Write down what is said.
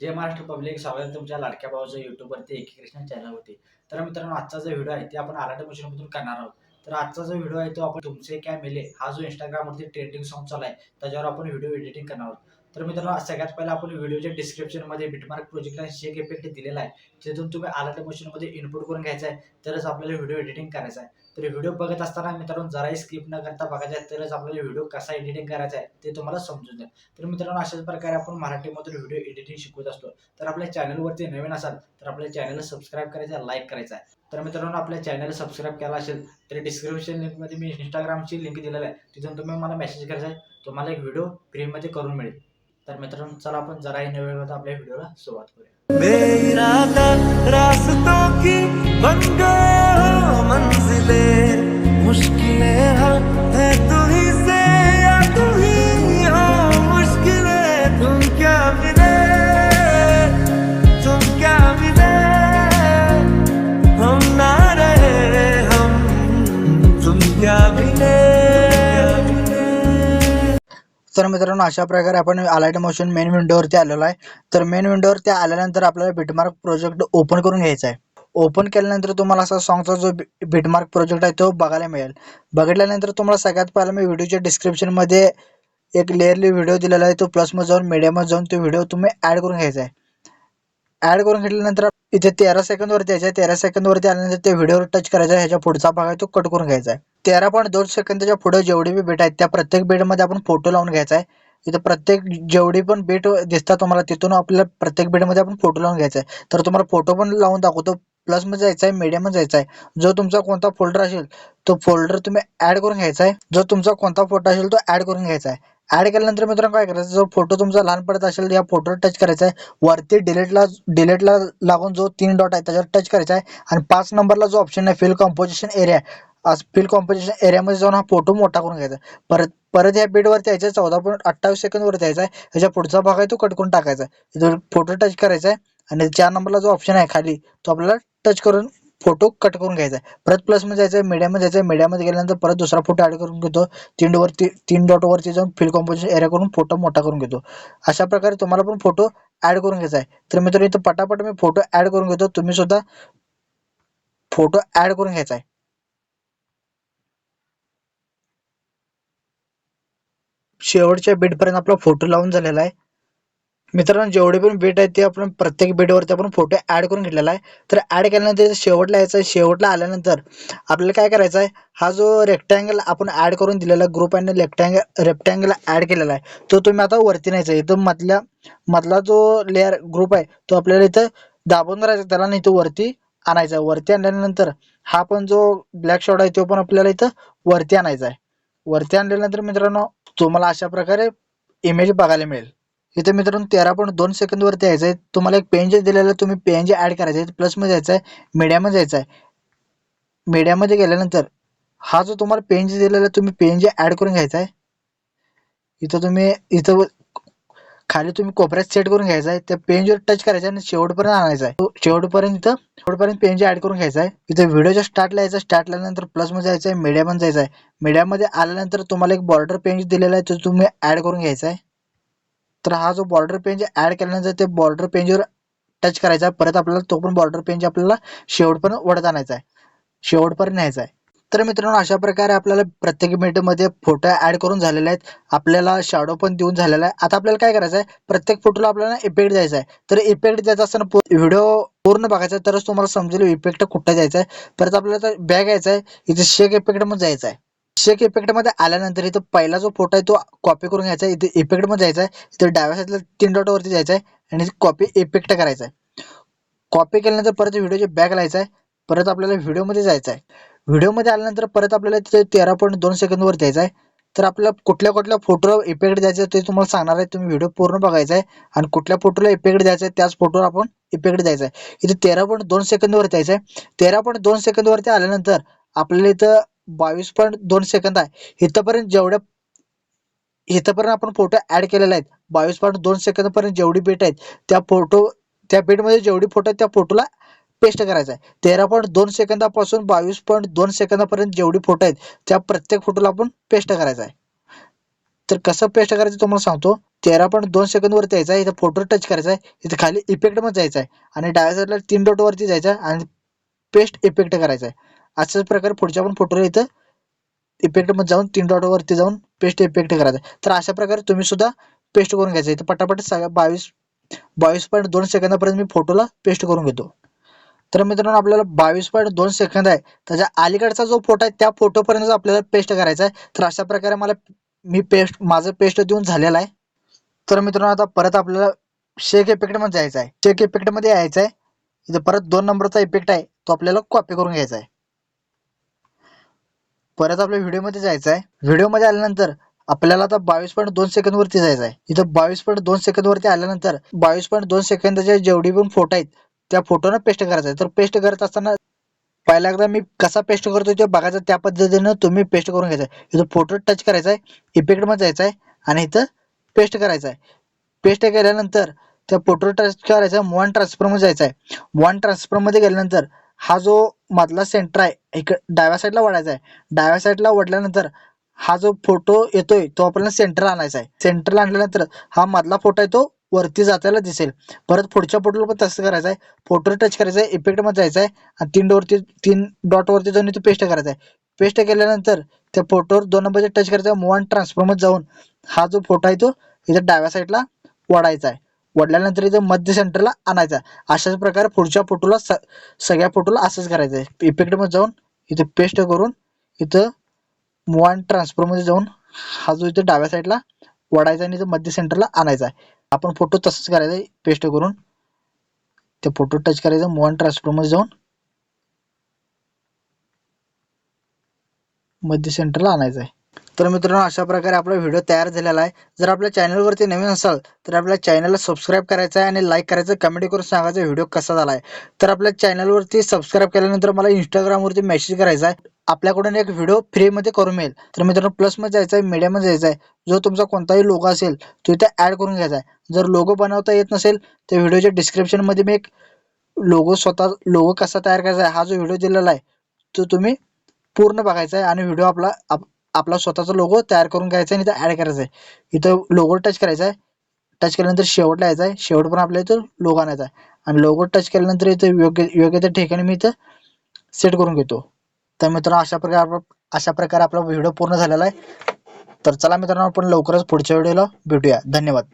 जय Maharashtra public स्वागत तुमच्या लाडक्या भावाच्या युट्यूबवरती एकी कृष्ण चॅनलवरती तर मित्रांनो आजचा जो व्हिडिओ आहे ते आपण आलाटे मशीनमधून करणार आहोत. तर आजचा जो व्हिडिओ आहे तो आपण तुमचे काय मेले हा जो इंस्टाग्रामवरती ट्रेंडिंग सॉन्ग चालू आहे त्याच्यावर आपण व्हिडिओ एडिटिंग करणार आहोत. तर मित्रांनो सगळ्यात पहिला आपण व्हिडिओच्या डिस्क्रिप्शनमध्ये बिटमार्क प्रोजेक्टला शेक इफेक्ट दिलेला आहे तिथून तुम्ही आलाटे मशीनमध्ये इनपुट करून घ्यायचा आहे तरच आपल्याला व्हिडिओ एडिटिंग करायचा आहे. तर व्हिडिओ बघत असताना मित्रांनो जराही स्किप न करता बघायचा आहे तरच आपल्याला व्हिडिओ कसा एडिटिंग करायचा आहे ते तुम्हाला समजून जाईल. तर मित्रांनो अशाच प्रकारे आपण मराठीमधून व्हिडिओ एडिटिंग शिकवत असतो. तर आपल्या चॅनलवरती नवीन असाल तर आपल्या चॅनलला सबस्क्राईब करायचं लाईक करायचं आहे. तर मित्रांनो आपल्या चॅनल सबस्क्राईब केला असेल तर डिस्क्रिप्शन लिंकमध्ये मी इंस्टाग्रामची लिंक दिलेली आहे. तिथून तुम्ही मला मेसेज करायचा आहे तुम्हाला एक व्हिडिओ फ्रीमध्ये करून मिळेल. तर मित्रांनो चला आपण जराही नवीन होता आपल्या व्हिडिओला सुरुवात करूया. बेइरादा मुश्किलें है तू ही से या तू ही हो मुश्किलें तुम क्या मिले? तुम क्या मिले? हम ना रहे हम तुम क्या मिले? तर मित्रांनो अशा प्रकारे आपण अलाइट मोशन मेन विंडोवरती आलेलो आहे. तर मेन विंडोवरती आल्यानंतर आपल्याला बिटमार्क प्रोजेक्ट ओपन करून घ्यायचा आहे. ओपन केल्यानंतर तुम्हाला असा सॉंगचा जो बिटमार्क प्रोजेक्ट आहे तो बघायला मिळेल. बघितल्यानंतर तुम्हाला सगळ्यात पहिला मी व्हिडिओच्या डिस्क्रिप्शनमध्ये एक लेअरली व्हिडिओ दिलेला आहे तो प्लसमध्ये जाऊन मीडियामध्ये जाऊन तो व्हिडिओ तुम्ही ॲड करून घ्यायचा आहे. ॲड करून घेतल्यानंतर इथे तेरा सेकंदवरती यायचं आहे. तेरा सेकंदवरती आल्यानंतर ते व्हिडिओवर टच करायचा आहे. ह्याच्या पुढचा भाग आहे तो कट करून घ्यायचा आहे. तेरा पॉईंट दोन सेकंदाच्या पुढे जेवढी बी बेट आहेत त्या प्रत्येक बेडमध्ये आपण फोटो लावून घ्यायचा आहे. इथं प्रत्येक जेवढी पण बीट दिसतात तुम्हाला तिथून आपल्याला प्रत्येक बीटमध्ये आपण फोटो लावून घ्यायचा आहे. तर तुम्हाला फोटो पण लावून दाखवतो. प्लसमध्ये जायचा आहे मीडियममध्ये जायचा आहे जो तुमचा कोणता फोल्डर असेल तो फोल्डर तुम्ही ॲड करून घ्यायचा आहे जो तुमचा कोणता फोटो असेल तो ॲड करून घ्यायचा आहे ॲड केल्यानंतर मित्रांनो काय करायचं जो फोटो तुमचा लहान पडत असेल या फोटोवर टच करायचा आहे वरती डिलेटला डिलेटला लागून जो तीन डॉट आहे त्याच्यावर टच करायचा आहे आणि पाच नंबरला जो ऑप्शन आहे फिल कॉम्पोजिशन एरिया आज फिल कॉम्पोजिशन एरियामध्ये जाऊन हा फोटो मोठा करून घ्यायचा. परत परत या बीडवरती यायचा चौदा पॉईंट अठ्ठावीस सेकंदवरती यायचा आहे ह्याच्या पुढचा भाग आहे तो कट करून टाकायचा. फोटो टच करायचा आहे आणि चार नंबरला जो ऑप्शन आहे खाली तो आपल्याला टच करून फोटो कट करून घ्यायचा आहे. परत प्लसमध्ये जायचं आहे मीडियामध्ये जायचं आहे मीडियामध्ये गेल्यानंतर परत दुसरा फोटो ॲड करून घेतो. तीन वरती तीन डॉटवरती जाऊन फिल कॉम्पोजिशन एरिया करून फोटो मोठा करून घेतो. अशा प्रकारे तुम्हाला पण फोटो ॲड करून घ्यायचा आहे. तर मित्रांनो इथं पटापट मी फोटो ॲड करून घेतो. तुम्ही सुद्धा फोटो ॲड करून घ्यायचा आहे. शेवटच्या बेडपर्यंत आपला फोटो लावून झालेला आहे. मित्रांनो जेवढे पण बेट आहेत ते आपण प्रत्येक बेडवरती आपण फोटो ॲड करून घेतलेला आहे. तर ॲड केल्यानंतर इथं शेवटला यायचं आहे. शेवटला आल्यानंतर आपल्याला काय करायचं आहे? हा जो रेक्टँगल आपण ॲड करून दिलेला ग्रुप आणि रेक्टँगल रेक्टँगल ॲड केलेला आहे तो तुम्ही आता वरती न्यायचा आहे. इथं मधल्या मधला जो लेअर ग्रुप आहे तो आपल्याला इथं दाबून राहायचा त्याला नाही तो वरती आणायचा आहे. वरती आणल्यानंतर हा पण जो ब्लॅक शॉट आहे तो पण आपल्याला इथं वरती आणायचा आहे. वरती आणल्यानंतर मित्रांनो तुम्हाला अशा प्रकारे इमेज बघायला मिळेल. इथे मित्रांनो तेरा पॉईंट दोन सेकंदवरती यायचं आहे तुम्हाला एक पेन जे दिलेलं आहे तुम्ही पेन जे ॲड करायचं आहे प्लसमध्ये जायचं आहे मीडियामध्ये जायचं आहे मीडियामध्ये गेल्यानंतर हा जो तुम्हाला पेन जे दिलेला आहे तुम्ही पेन जे ॲड करून घ्यायचा आहे इथं तुम्ही इथं खाली तुम्ही कोपऱ्यात सेट करून घ्यायचा आहे त्या पेनवर टच करायचा आणि शेवटपर्यंत आणायचा आहे तो शेवटपर्यंत इथं शेवटपर्यंत पेन जे ॲड करून घ्यायचा आहे इथं व्हिडिओच्या स्टार्टला यायचा स्टार्ट आल्यानंतर प्लसमध्ये जायचं आहे मीडियामध्ये जायचं आहे मीडियामध्ये आल्यानंतर तुम्हाला एक बॉर्डर पेन दिलेला आहे तो तुम्ही ॲड करून घ्यायचा आहे तर हा जो बॉर्डर पेज ॲड केल्यानंतर ते बॉर्डर पेजवर टच करायचा आहे परत आपल्याला तो पण बॉर्डर पेज आपल्याला शेवटपर्यंत वडत आणायचा आहे. शेवटपर्यंत न्यायचा आहे. तर मित्रांनो अशा प्रकारे आपल्याला प्रत्येक मिनिटमध्ये फोटो ॲड करून झालेले आहेत. आपल्याला शॅडो पण देऊन झालेला आहे. आता आपल्याला काय करायचं आहे? प्रत्येक फोटोला आपल्याला इफेक्ट द्यायचा आहे. तर इफेक्ट द्यायचा असताना व्हिडिओ पूर्ण बघायचा तरच तुम्हाला समजेल इफेक्ट कुठं द्यायचा आहे. परत आपल्याला बॅग यायचा आहे. इथे शेक इफेक्ट मग जायचं आहे. शेक इफेक्टमध्ये आल्यानंतर इथं पहिला जो फोटो आहे तो कॉपी करून घ्यायचा आहे. इथे इफेक्टमध्ये जायचा आहे. इथं डाव्या साईडला तीन डॉटवरती जायचं आहे आणि कॉपी इफेक्ट करायचा आहे. कॉपी केल्यानंतर परत व्हिडिओची बॅक लायचा आहे. परत आपल्याला व्हिडिओमध्ये जायचं आहे. व्हिडिओमध्ये आल्यानंतर परत आपल्याला तिथे तेरा पॉईंट दोन सेकंदवर द्यायचं आहे. तर आपल्याला कुठल्या कुठल्या फोटोला इफेक्ट द्यायचं आहे ते तुम्हाला सांगणार आहे. तुम्ही व्हिडिओ पूर्ण बघायचा आहे. आणि कुठल्या फोटोला इफेक्ट द्यायचा आहे त्याच फोटोवर आपण इफेक्ट द्यायचा आहे. इथे तेरा पॉईंट दोन सेकंदवर द्यायचं आहे. तेरा पॉईंट दोन सेकंदवरती आल्यानंतर आपल्याला इथं बावीस पॉईंट दोन सेकंद आहे. इथंपर्यंत जेवढ्या इथंपर्यंत आपण फोटो ऍड केलेले आहेत बावीस पॉईंट दोन सेकंदपर्यंत जेवढी बेट आहेत त्या फोटो त्या बेटमध्ये जेवढी फोटो आहेत त्या फोटोला पेस्ट करायचा आहे. तेरा पॉईंट दोन सेकंदापासून बावीस पॉईंट दोन सेकंदापर्यंत जेवढी फोटो आहेत त्या प्रत्येक फोटोला आपण पेस्ट करायचा आहे. तर कसं पेस्ट करायचं तुम्हाला सांगतो. तेरा पॉईंट दोन सेकंदवरती यायचं आहे इथं फोटो टच करायचा आहे इथं खाली इफेक्टमध्ये जायचं आहे. आणि डाव्या साईडला तीन डॉटवरती जायचं आहे आणि पेस्ट इफेक्ट करायचा आहे. अशाच प्रकारे पुढच्या पण फोटोला इथं इफेक्टमध्ये जाऊन तीन डॉट वरती जाऊन पेस्ट इफेक्ट करायचा. आहे तर अशा प्रकारे तुम्ही सुद्धा पेस्ट करून घ्यायचं. इथं पटापट सगळ्या बावीस बावीस पॉईंट दोन सेकंदापर्यंत मी फोटोला पेस्ट करून घेतो. तर मित्रांनो आपल्याला बावीस पॉईंट दोन सेकंद आहे. त्याच्या अलीकडचा जो फोटो आहे त्या फोटोपर्यंत आपल्याला पेस्ट करायचा आहे. तर अशा प्रकारे मला मी पेस्ट माझं पेस्ट देऊन झालेला आहे. तर मित्रांनो आता परत आपल्याला शेक इफेक्टमध्ये जायचं आहे. शेक इफेक्टमध्ये यायचं आहे. इथं परत दोन नंबरचा इफेक्ट आहे. तो आपल्याला कॉपी करून घ्यायचा आहे. परत आपल्या व्हिडिओमध्ये जायचं आहे. व्हिडिओमध्ये आल्यानंतर आपल्याला आता बावीस पॉईंट दोन सेकंद वरती जायचं आहे. इथं बावीस पॉईंट दोन सेकंद वरती आल्यानंतर बावीस पॉईंट दोन सेकंदाचे जेवढी पण फोटो आहेत त्या फोटोनं पेस्ट करायचा आहे. तर पेस्ट करत असताना पहिला एकदा मी कसा पेस्ट करतो ते बघायचं त्या पद्धतीनं तुम्ही पेस्ट करून घ्यायचा आहे. इथं फोटो टच करायचा आहे इफेक्टमध्ये जायचं आहे आणि इथं पेस्ट करायचं आहे. पेस्ट केल्यानंतर त्या फोटो टच करायचा वन ट्रान्सफरमध्ये जायचं आहे. वन ट्रान्सफरमध्ये गेल्यानंतर हा जो मधला सेंटर आहे एक डाव्या साईडला वडायचा आहे. डाव्या साईडला वडल्यानंतर हा जो फोटो येतोय तो आपल्याला सेंटर आणायचा आहे. सेंटरला आणल्यानंतर हा मधला फोटो आहे तो वरती जाताना दिसेल. परत पुढच्या फोटोला पण तसं करायचं आहे. फोटो टच करायचा आहे इफेक्टमध्ये जायचं आहे आणि तीन डोरती तीन डॉटवरती जाऊन इथे पेस्ट करायचा आहे. पेस्ट केल्यानंतर त्या फोटोवर दोन नंबरचे टच करायचं आहे. वन ट्रान्सफॉर्ममध्ये जाऊन हा जो फोटो आहे तो इथे डाव्या साईडला वाढायचा आहे. वडल्यानंतर इथं मध्य सेंटरला आणायचा. अशाच प्रकारे पुढच्या फोटोला स सगळ्या फोटोला असंच करायचं. आहे इफेक्टमध्ये जाऊन इथं पेस्ट करून इथं वन ट्रान्सफरमध्ये जाऊन हा जो इथं डाव्या साईडला वडायचा आणि इथं मध्य सेंटरला आणायचा. आहे आपण फोटो तसंच करायचं आहे पेस्ट करून ते फोटो टच करायचं वन ट्रान्सफरमध्ये जाऊन मध्य सेंटरला आणायचं आहे तर मित्रांनो अशा प्रकारे आपला व्हिडिओ तयार झालेला आहे. जर आपल्या चॅनलवरती नवीन असाल तर आपल्या चॅनलला सबस्क्राईब करायचं आहे आणि लाईक करायचं कमेंट करून सांगायचा व्हिडिओ कसा झाला आहे तर आपल्या चॅनलवरती सबस्क्राईब केल्यानंतर मला इंस्टाग्रामवरती मेसेज करायचा आहे. आपल्याकडून एक व्हिडिओ फ्रीमध्ये करून मिळेल. तर मित्रांनो प्लसमध्ये जायचं आहे मीडियामध्ये जायचं आहे जो तुमचा कोणताही लोगो असेल तो इथे ॲड करून घ्यायचा आहे. जर लोगो बनवता येत नसेल तर व्हिडिओच्या डिस्क्रिप्शनमध्ये मी एक लोगो स्वतः लोगो कसा तयार करायचा आहे हा जो व्हिडिओ दिलेला आहे तो तुम्ही पूर्ण बघायचा आहे आणि व्हिडिओ आपला आप आपला स्वतःचा लोगो तयार करून घ्यायचा आहे आणि इथं ॲड करायचा आहे. इथं लोगो टच करायचा आहे. टच केल्यानंतर शेवटला यायचा आहे. शेवट पण आपल्या इथं लोगो आणायचा आहे. आणि लोगो टच केल्यानंतर इथं योग्य योग्य त्या ठिकाणी मी इथं सेट करून घेतो. तर मित्रांनो अशा प्रकारे आपला अशा प्रकारे आपला व्हिडिओ पूर्ण झालेला आहे. तर चला मित्रांनो आपण लवकरच पुढच्या व्हिडिओला भेटूया. धन्यवाद.